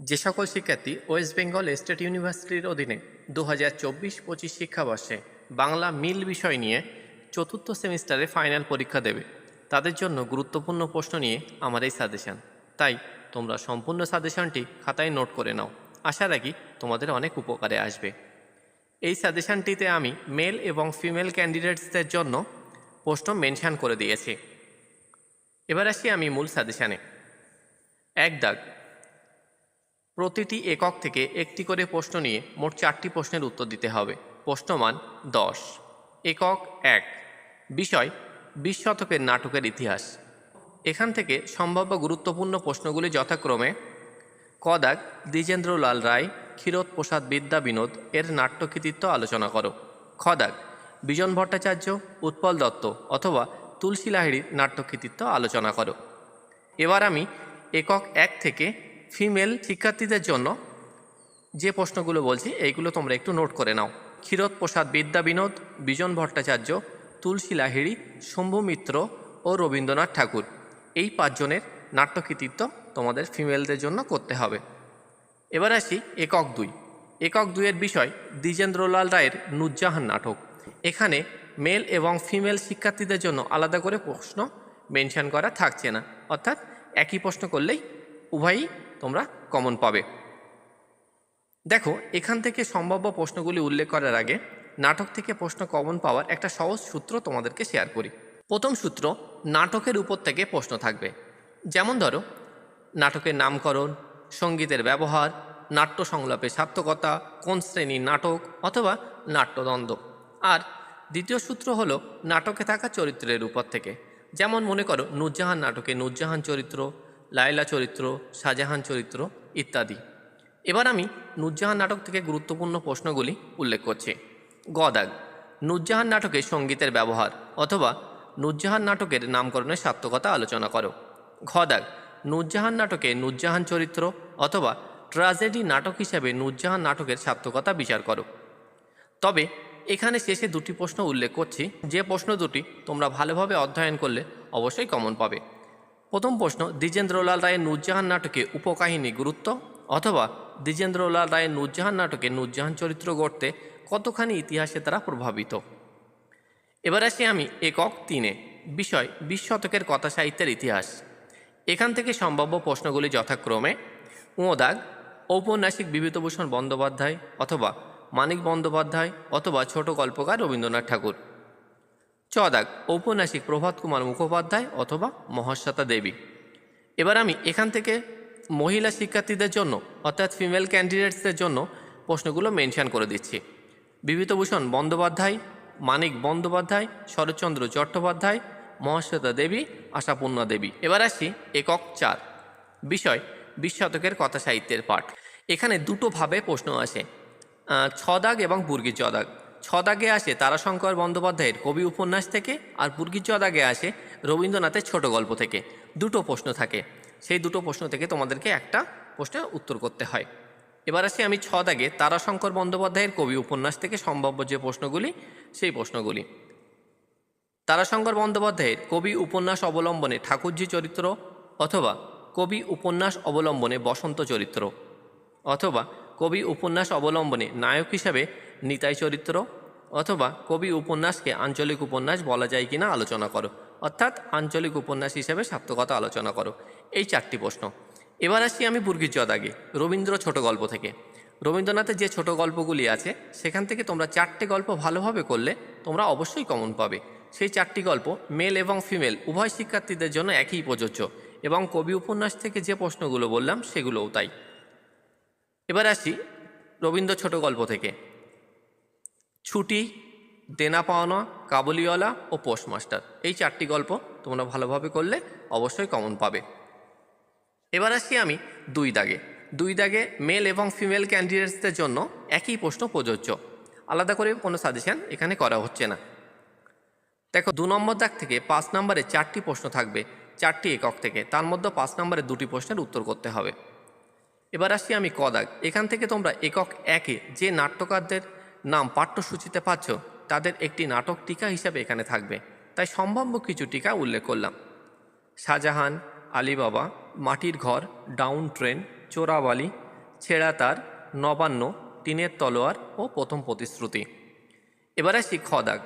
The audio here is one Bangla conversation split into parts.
যে সকল শিক্ষার্থী ওয়েস্ট বেঙ্গল স্টেট ইউনিভার্সিটির অধীনে দু হাজার চব্বিশ পঁচিশ শিক্ষাবর্ষে বাংলা মিল বিষয় নিয়ে চতুর্থ সেমিস্টারে ফাইনাল পরীক্ষা দেবে। তাদের জন্য গুরুত্বপূর্ণ প্রশ্ন নিয়ে আমার এই সাজেশান। তাই তোমরা সম্পূর্ণ সাজেশানটি খাতায় নোট করে নাও। আশা রাখি তোমাদের অনেক উপকারে আসবে। এই সাজেশানটিতে আমি মেল এবং ফিমেল ক্যান্ডিডেটসদের জন্য প্রশ্ন মেনশান করে দিয়েছি। এবার আসি আমি মূল সাজেশানে। এক দাগ প্রতিটি একক থেকে একটি করে প্রশ্ন নিয়ে মোট চারটি প্রশ্নের উত্তর দিতে হবে। প্রশ্নমান দশ। একক এক। বিষয়, বিশ শতকের নাটকের ইতিহাস। এখান থেকে সম্ভাব্য গুরুত্বপূর্ণ প্রশ্নগুলি যথাক্রমে কদাক দ্বিজেন্দ্রলাল রায়, ক্ষীরোদ প্রসাদ বিদ্যা বিনোদ এর নাট্যকৃতিত্ব আলোচনা করো। খদাক বিজন ভট্টাচার্য, উৎপল দত্ত অথবা তুলসী লাহিড়ির নাট্যকৃতিত্ব আলোচনা করো। এবার আমি একক এক থেকে ফিমেল শিক্ষার্থীদের জন্য যে প্রশ্নগুলো বলছি, এইগুলো তোমরা একটু নোট করে নাও। ক্ষীরোদ প্রসাদ বিদ্যা বিনোদ, বিজন ভট্টাচার্য তুলসী লাহিড়ি শম্ভু মিত্র ও রবীন্দ্রনাথ ঠাকুর। এই পাঁচজনের নাট্যকৃতিত্ব তোমাদের ফিমেলদের জন্য করতে হবে। এবার আসি একক দুই। একক দুইয়ের বিষয় দ্বিজেন্দ্রলাল রায়ের নুরজাহান নাটক। এখানে মেল এবং ফিমেল শিক্ষার্থীদের জন্য আলাদা করে প্রশ্ন মেনশন করা থাকছে না। অর্থাৎ একই প্রশ্ন করলেই উভয়ই তোমরা কমন পাবে। দেখো, এখান থেকে সম্ভাব্য প্রশ্নগুলি উল্লেখ করার আগে নাটক থেকে প্রশ্ন কমন পাওয়ার একটা সহজ সূত্র তোমাদেরকে শেয়ার করি। প্রথম সূত্র, নাটকের উপর থেকে প্রশ্ন থাকবে। যেমন ধরো, নাটকের নামকরণ, সঙ্গীতের ব্যবহার, নাট্য সংলাপের সার্থকতা, কোন শ্রেণির নাটক অথবা নাট্যদ্বন্দ্ব। আর দ্বিতীয় সূত্র হলো, নাটকে থাকা চরিত্রের উপর থেকে। যেমন মনে করো, নূরজাহান নাটকে নূরজাহান চরিত্র লায়লা চরিত্র, শাহজাহান চরিত্র ইত্যাদি। এবার আমি নুরজাহান নাটক থেকে গুরুত্বপূর্ণ প্রশ্নগুলি উল্লেখ করছি। গদাগ নুরজাহান নাটকে সঙ্গীতের ব্যবহার অথবা নুরজাহান নাটকের নামকরণের সার্থকতা আলোচনা করো। ঘদাগ নুরজাহান নাটকে নুরজাহান চরিত্র অথবা ট্রাজেডি নাটক হিসেবে নুরজাহান নাটকের সার্থকতা বিচার করো। তবে এখানে শেষে দুটি প্রশ্ন উল্লেখ করছি। যে প্রশ্ন দুটি তোমরা ভালোভাবে অধ্যয়ন করলে অবশ্যই কমন পাবে। প্রথম প্রশ্ন, দ্বিজেন্দ্রলাল রায়ের নূরজাহান নাটকে উপকাহিনী গুরুত্ব অথবা দ্বিজেন্দ্রলাল রায়ের নূরজাহান নাটকে নূরজাহান চরিত্র গড়তে কতখানি ইতিহাসে তারা প্রভাবিত? এবার আসি আমি একক তিনে, বিষয় বিশ শতকের কথা সাহিত্যের ইতিহাস। এখান থেকে সম্ভাব্য প্রশ্নগুলি যথাক্রমে উঁদাগ ঔপন্যাসিক বিভূতিভূষণ বন্দ্যোপাধ্যায় অথবা মানিক বন্দ্যোপাধ্যায় অথবা ছোট গল্পকার রবীন্দ্রনাথ ঠাকুর। চদাগ ঔপন্যাসিক প্রভাত কুমার মুখোপাধ্যায় অথবা মহাশ্বেতা দেবী। এবার আমি এখান থেকে মহিলা শিক্ষার্থীদের জন্য, অর্থাৎ ফিমেল ক্যান্ডিডেটসদের জন্য প্রশ্নগুলো মেনশন করে দিচ্ছি। বিভূতিভূষণ বন্দ্যোপাধ্যায়, মানিক বন্দ্যোপাধ্যায়, শরৎচন্দ্র চট্টোপাধ্যায়, মহাশ্বেতা দেবী, আশাপূর্ণা দেবী। এবার আসি একক চার, বিষয় বিশ শতকের কথা সাহিত্যের পাঠ। এখানে দুটো ভাবে প্রশ্ন আসে ছদাগ এবং বুর্গি জদাগ ছদাগে আসে তারাশঙ্কর বন্দ্যোপাধ্যায়ের কবি উপন্যাস থেকে আর বুর্গির জদাগে আসে রবীন্দ্রনাথের ছোট গল্প থেকে। দুটো প্রশ্ন থাকে। সেই দুটো প্রশ্ন থেকে তোমাদেরকে একটা প্রশ্নের উত্তর করতে হয়। এবার আসি আমি ছ দাগে তারাশঙ্কর বন্দ্যোপাধ্যায়ের কবি উপন্যাস থেকে সম্ভাব্য যে প্রশ্নগুলি, সেই প্রশ্নগুলি। তারাশঙ্কর বন্দ্যোপাধ্যায়ের কবি উপন্যাস অবলম্বনে ঠাকুরজি চরিত্র অথবা কবি উপন্যাস অবলম্বনে বসন্ত চরিত্র অথবা কবি উপন্যাস অবলম্বনে নায়ক হিসাবে নিতাই চরিত্র অথবা কবি উপন্যাসকে আঞ্চলিক উপন্যাস বলা যায় কিনা আলোচনা করো। অর্থাৎ আঞ্চলিক উপন্যাস হিসেবে সার্থকতা আলোচনা করো। এই চারটি প্রশ্ন। এবার আসি আমি বুর্গির জদাগে রবীন্দ্র ছোট গল্প থেকে। রবীন্দ্রনাথের যে ছোট গল্পগুলি আছে, সেখান থেকে তোমরা চারটে গল্প ভালোভাবে করলে তোমরা অবশ্যই কমন পাবে। সেই চারটি গল্প মেল এবং ফিমেল উভয় শিক্ষার্থীদের জন্য একই প্রযোজ্য এবং কবি উপন্যাস থেকে যে প্রশ্নগুলো বললাম, সেগুলোও তাই। এবার আসি রবীন্দ্র ছোট গল্প থেকে। ছুটি, দেনা পাওনা, কাবুলিওয়ালা ও পোস্টমাস্টার। এই চারটি গল্প তোমরা ভালোভাবে করলে অবশ্যই কমন পাবে। এবার আসি আমি দুই দাগে। দুই দাগে মেল এবং ফিমেল ক্যান্ডিডেটসদের জন্য একই প্রশ্ন প্রযোজ্য। আলাদা করে কোনো সাজেশন এখানে করা হচ্ছে না। দেখো, দু নম্বর দাগ থেকে পাঁচ নম্বরে চারটি প্রশ্ন থাকবে, চারটি একক থেকে। তার মধ্যে পাঁচ নম্বরে দুটি প্রশ্নের উত্তর করতে হবে। এবার আসি আমি কদাগ এখান থেকে তোমরা একক একে যে নাট্যকারদের নাম পাঠ্যসূচিতে পাচ্ছ, তাদের একটি নাটক টিকা হিসাবে এখানে থাকবে। তাই সম্ভাব্য কিছু টিকা উল্লেখ করলাম। শাহজাহান, আলিবাবা, মাটির ঘর, ডাউন ট্রেন, চোরাবালি, ছেঁড়া তার, নবান্ন, টিনের তলোয়ার ও প্রথম প্রতিশ্রুতি। এবার আসি খদাগ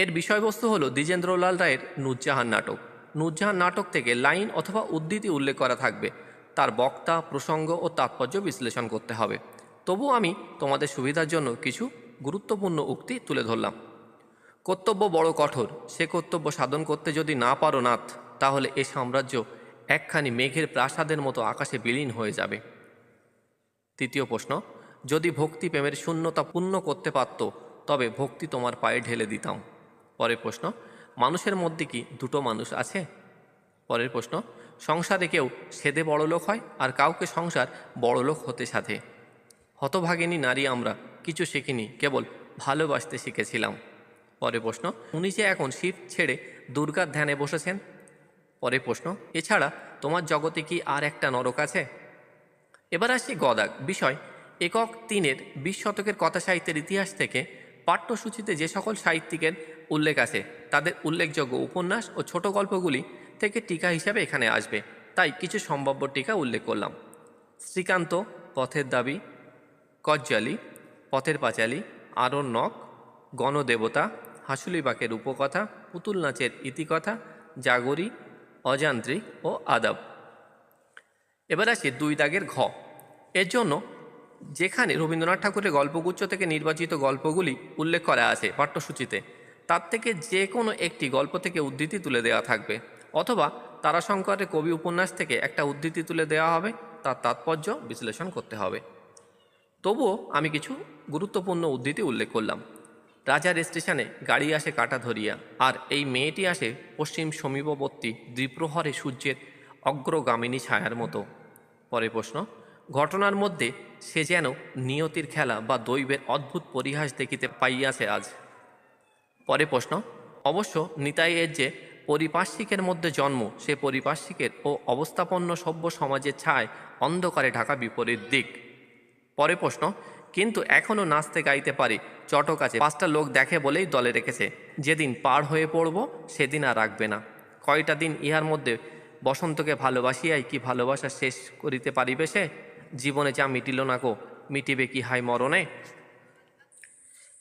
এর বিষয়বস্তু হলো দ্বিজেন্দ্রলাল রায়ের নুরজাহান নাটক। নুরজাহান নাটক থেকে লাইন অথবা উদ্ধৃতি উল্লেখ করা থাকবে। তার বক্তা, প্রসঙ্গ ও তাৎপর্য বিশ্লেষণ করতে হবে। তবু আমি তোমাদের সুবিধার জন্য কিছু গুরুত্বপূর্ণ উক্তি তুলে ধরলাম। কর্তব্য বড় কঠোর। সে কর্তব্য সাধন করতে যদি না পারো নাথ, তাহলে এ সাম্রাজ্য একখানি মেঘের প্রাসাদের মতো আকাশে বিলীন হয়ে যাবে। তৃতীয় প্রশ্ন, যদি ভক্তি প্রেমের শূন্যতা পূর্ণ করতে পারত, তবে ভক্তি তোমার পায়ে ঢেলে দিতাম। পরের প্রশ্ন, মানুষের মধ্যে কি দুটো মানুষ আছে? পরের প্রশ্ন, সংসারে কেউ সেদে বড়লোক হয় আর কাউকে সংসার বড়লোক হতে সাথে হতভাগিনী নারী আমরা কিছু শিখিনি, কেবল ভালোবাসতে শিখেছিলাম। পরে প্রশ্ন, উনি যে এখন শিব ছেড়ে দুর্গার ধ্যানে বসেছেন? পরের প্রশ্ন, এছাড়া তোমার জগতে কি আর একটা নরক আছে? এবার আসছি গদাক বিষয়, একক তিনের বিশ শতকের কথা সাহিত্যের ইতিহাস থেকে পাঠ্যসূচিতে যে সকল সাহিত্যিকের উল্লেখ আছে, তাদের উল্লেখযোগ্য উপন্যাস ও ছোট গল্পগুলি থেকে টিকা হিসাবে এখানে আসবে। তাই কিছু সম্ভাব্য টিকা উল্লেখ করলাম। শ্রীকান্ত, পথের দাবি, কজ্জালি পথের পাঁচালী আরণ্যক গণদেবতা, হাসুলিবাকের উপকথা, পুতুল নাচের ইতিকথা, জাগরি, অযান্ত্রিক ও আদাব। এবার আসি দুই দাগের ঘ। এর জন্য যেখানে রবীন্দ্রনাথ ঠাকুরের গল্পগুচ্ছ থেকে নির্বাচিত গল্পগুলি উল্লেখ করা আছে পাঠ্যসূচিতে, তার থেকে যে কোনো একটি গল্প থেকে উদ্ধৃতি তুলে দেওয়া থাকবে, অথবা তারাশঙ্করের কবি উপন্যাস থেকে একটা উদ্ধৃতি তুলে দেওয়া হবে, তার তাৎপর্য বিশ্লেষণ করতে হবে। তবুও আমি কিছু গুরুত্বপূর্ণ উদ্ধৃতি উল্লেখ করলাম। রাজার স্টেশনে গাড়ি আসে কাটা ধরিয়া, আর এই মেয়েটি আসে পশ্চিম সমীপবর্তী দ্বিপ্রহরে সূর্যের অগ্রগামিনী ছায়ার মতো। পরে প্রশ্ন, ঘটনার মধ্যে সে যেন নিয়তির খেলা বা দৈবের অদ্ভুত পরিহাস দেখিতে পাইয়াছে আজ। পরে প্রশ্ন, অবশ্য নিতাইয়ের যে পরিপার্শ্বিকের মধ্যে জন্ম, সে পরিপার্শ্বিকের ও অবস্থাপন্ন সভ্য সমাজের ছায় অন্ধকারে ঢাকা বিপরীত দিক। পরে প্রশ্ন, কিন্তু এখনও নাচতে গাইতে পারি চটক আছে। পাঁচটা লোক দেখে বলেই দলে রেখেছে, যেদিন পার হয়ে পড়ব, সেদিন আর রাখবে না। কয়টা দিন ইহার মধ্যে বসন্তকে ভালোবাসিয়াই কি ভালোবাসা শেষ করিতে পারিবে সে? জীবনে যা মিটিল না কো, মিটিবে কি হাই মরণে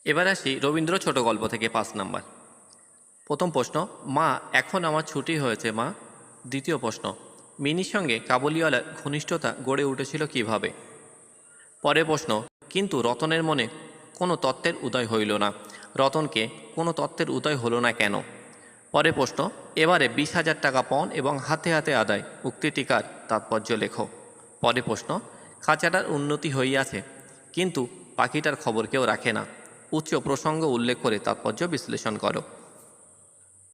এবার আসি রবীন্দ্র ছোট গল্প থেকে পাঁচ নাম্বার। প্রথম প্রশ্ন, মা, এখন আমার ছুটি হয়েছে, মা দ্বিতীয় প্রশ্ন, মিনির সঙ্গে কাবুলিওয়ালার ঘনিষ্ঠতা গড়ে উঠেছিল কীভাবে? পরের প্রশ্ন, কিন্তু রতনের মনে কোনো তত্ত্বের উদয় হইল না। রতনকে কোনো তত্ত্বের উদয় হলো না কেন? পরে প্রশ্ন, এবারে বিশ হাজার টাকা পণ এবং হাতে হাতে আদায়। উক্তিটিকার তাৎপর্য লেখো। পরে প্রশ্ন, খাঁচাটার উন্নতি হইয়াছে, কিন্তু পাখিটার খবর কেউ রাখে না। উচ্চ প্রসঙ্গ উল্লেখ করে তাৎপর্য বিশ্লেষণ করো।